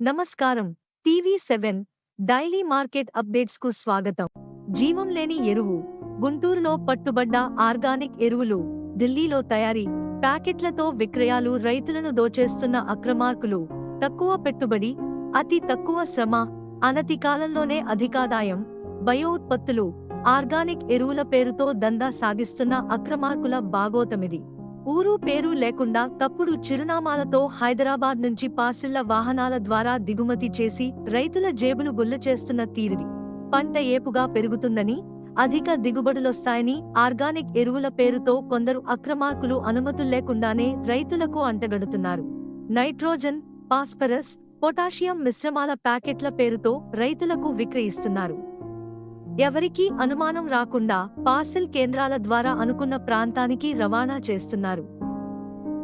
నమస్కారం. TV seven daily market అప్డేట్స్కు స్వాగతం. జీవం లేని ఎరువు. గుంటూరులో పట్టుబడ్డ ఆర్గానిక్ ఎరువులు ఢిల్లీలో తయారీ ప్యాకెట్లతో విక్రయాలు రైతులను దోచేస్తున్న అక్రమార్కులు. తక్కువ పెట్టుబడి అతి తక్కువ శ్రమ అనతి కాలంలోనే అధికాదాయం బయో ఉత్పత్తులు ఆర్గానిక్ ఎరువుల పేరుతో దందా సాగిస్తున్న అక్రమార్కుల బాగోతమిది. ఊరు పేరు లేకుండా తప్పుడు చిరునామాలతో హైదరాబాద్ నుంచి పాసిళ్ళ వాహనాల ద్వారా దిగుమతి చేసి రైతుల జేబులు గుల్ల చేస్తున్న తీరిది. పంట ఏపుగా పెరుగుతుందని అధిక దిగుబడులొస్తాయని ఆర్గానిక్ ఎరువుల పేరుతో కొందరు అక్రమార్కులు అనుమతుల్లేకుండానే రైతులకు అంటగడుతున్నారు. నైట్రోజన్ పాస్పరస్ పొటాషియం మిశ్రమాల ప్యాకెట్ల పేరుతో రైతులకు విక్రయిస్తున్నారు. ఎవరికీ అనుమానం రాకుండా పార్సిల్ కేంద్రాల ద్వారా అనుకున్న ప్రాంతానికి రవాణా చేస్తున్నారు.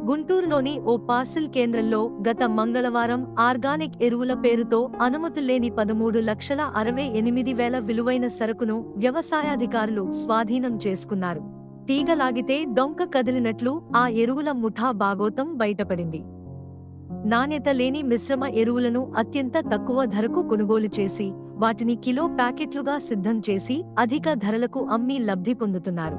గుంటూరులోని ఓ పార్సిల్ కేంద్రంలో గత మంగళవారం ఆర్గానిక్ ఎరువుల పేరుతో అనుమతుల్లేని పదమూడు లక్షల అరవై ఎనిమిది వేల విలువైన సరుకును వ్యవసాయాధికారులు స్వాధీనం చేసుకున్నారు. తీగలాగితే డొంక కదిలినట్లు ఆ ఎరువుల ముఠా బాగోతం బయటపడింది. నాణ్యత లేని మిశ్రమ ఎరువులను అత్యంత తక్కువ ధరకు కొనుగోలు చేసి వాటిని కిలో ప్యాకెట్లుగా సిద్ధం చేసి అధిక ధరలకు అమ్మి లబ్ధి పొందుతున్నారు.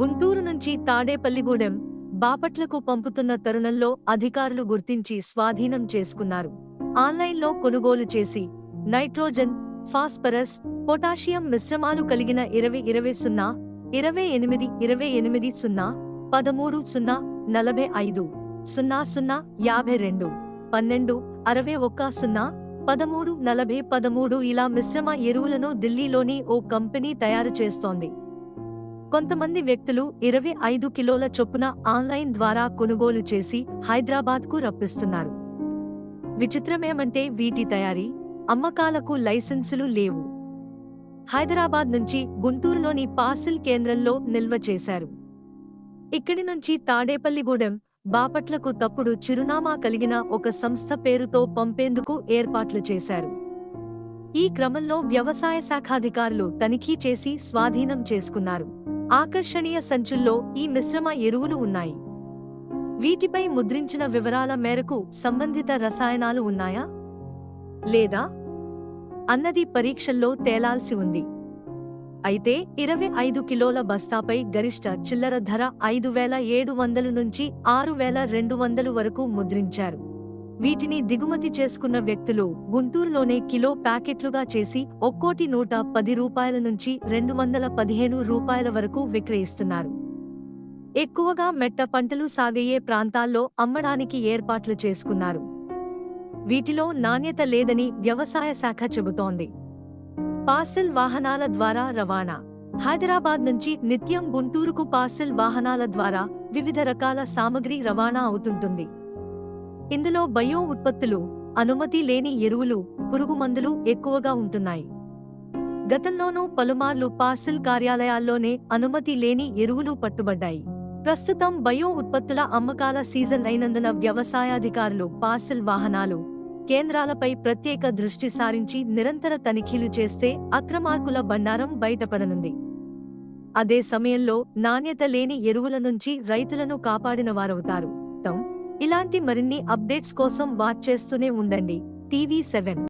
గుంటూరు నుంచి తాడేపల్లిగూడెం బాపట్లకు పంపుతున్న తరుణంలో అధికారులు గుర్తించి స్వాధీనం చేసుకున్నారు. ఆన్లైన్లో కొనుగోలు చేసి నైట్రోజన్ ఫాస్ఫరస్ పొటాషియం మిశ్రమాలు కలిగిన ఇరవై ఇరవై సున్నా ఇరవై ఎనిమిది ఇరవై ఎనిమిది సున్నా పదమూడు సున్నా నలభై ఐదు సున్నా సున్నా యాభై రెండు పన్నెండు అరవై ఒక్క సున్నా పదమూడు నలభై పదమూడు ఇలా మిశ్రమ ఎరువులను ఢిల్లీలోని ఓ కంపెనీ తయారు చేస్తోంది. కొంతమంది వ్యక్తులు ఇరవై ఐదు కిలోల చొప్పున ఆన్లైన్ ద్వారా కొనుగోలు చేసి హైదరాబాద్కు రప్పిస్తున్నారు. విచిత్రమేమంటే వీటి తయారీ అమ్మకాలకు లైసెన్సులు లేవు. హైదరాబాద్ నుంచి గుంటూరులోని పార్సిల్ కేంద్రంలో నిల్వ చేశారు. ఇక్కడి నుంచి తాడేపల్లిగూడెం బాపట్లకు తప్పుడు చిరునామా కలిగిన ఒక సంస్థ పేరుతో పంపేందుకు ఏర్పాట్లు చేశారు. ఈ క్రమంలో వ్యవసాయ శాఖాధికారులు తనిఖీ చేసి స్వాధీనం చేసుకున్నారు. ఆకర్షణీయ సంచుల్లో ఈ మిశ్రమ ఎరువులు ఉన్నాయి. వీటిపై ముద్రించిన వివరాల మేరకు సంబంధిత రసాయనాలు ఉన్నాయా? లేదా? అన్నది పరీక్షల్లో తేలాల్సి ఉంది. అయితే ఇరవై ఐదు కిలోల బస్తాపై గరిష్ట చిల్లర ధర ఐదు వేల ఏడు వందలు నుంచి ఆరు వేల రెండు వందలు వరకు ముద్రించారు. వీటిని దిగుమతి చేసుకున్న వ్యక్తులు గుంటూరులోనే కిలో ప్యాకెట్లుగా చేసి ఒక్కోటి నూట పది రూపాయల నుంచి రెండు వందల పదిహేను రూపాయల వరకు విక్రయిస్తున్నారు. ఎక్కువగా మెట్ట పంటలు సాగయ్యే ప్రాంతాల్లో అమ్మడానికి ఏర్పాట్లు చేసుకున్నారు. వీటిలో నాణ్యత లేదని వ్యవసాయ శాఖ చెబుతోంది. పార్సెల్ వాహనాల ద్వారా రవాణా. హైదరాబాద్ నుంచి నిత్యం గుంటూరుకు పార్సెల్ వాహనాల ద్వారా వివిధ రకాల సామగ్రి రవాణా అవుతుంటుంది. ఇందులో బయో ఉత్పత్తులు అనుమతి లేని ఎరువులు పురుగుమందులు ఎక్కువగా ఉంటున్నాయి. గతంలోనూ పలుమార్లు పార్సిల్ కార్యాలయాల్లోనే అనుమతి లేని ఎరువులు పట్టుబడ్డాయి. ప్రస్తుతం బయో ఉత్పత్తుల అమ్మకాల సీజన్ అయినందున వ్యవసాయాధికారులు పార్సిల్ వాహనాలు కేంద్రాలపై ప్రత్యేక దృష్టి సారించి నిరంతర తనిఖీలు చేస్తే అక్రమార్కుల బండారం బయటపడనుంది. అదే సమయంలో నాణ్యత లేని ఎరువుల నుంచి రైతులను కాపాడిన వారవుతారు. ఇలాంటి మరిన్ని అప్డేట్స్ కోసం వాచ్ చేస్తూనే ఉండండి. TV seven.